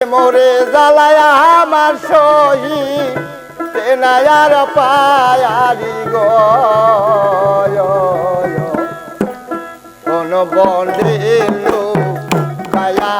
মোরে জ্বালায় আমার সহি তেনায়ার পায়ারি গন বন বন কায়া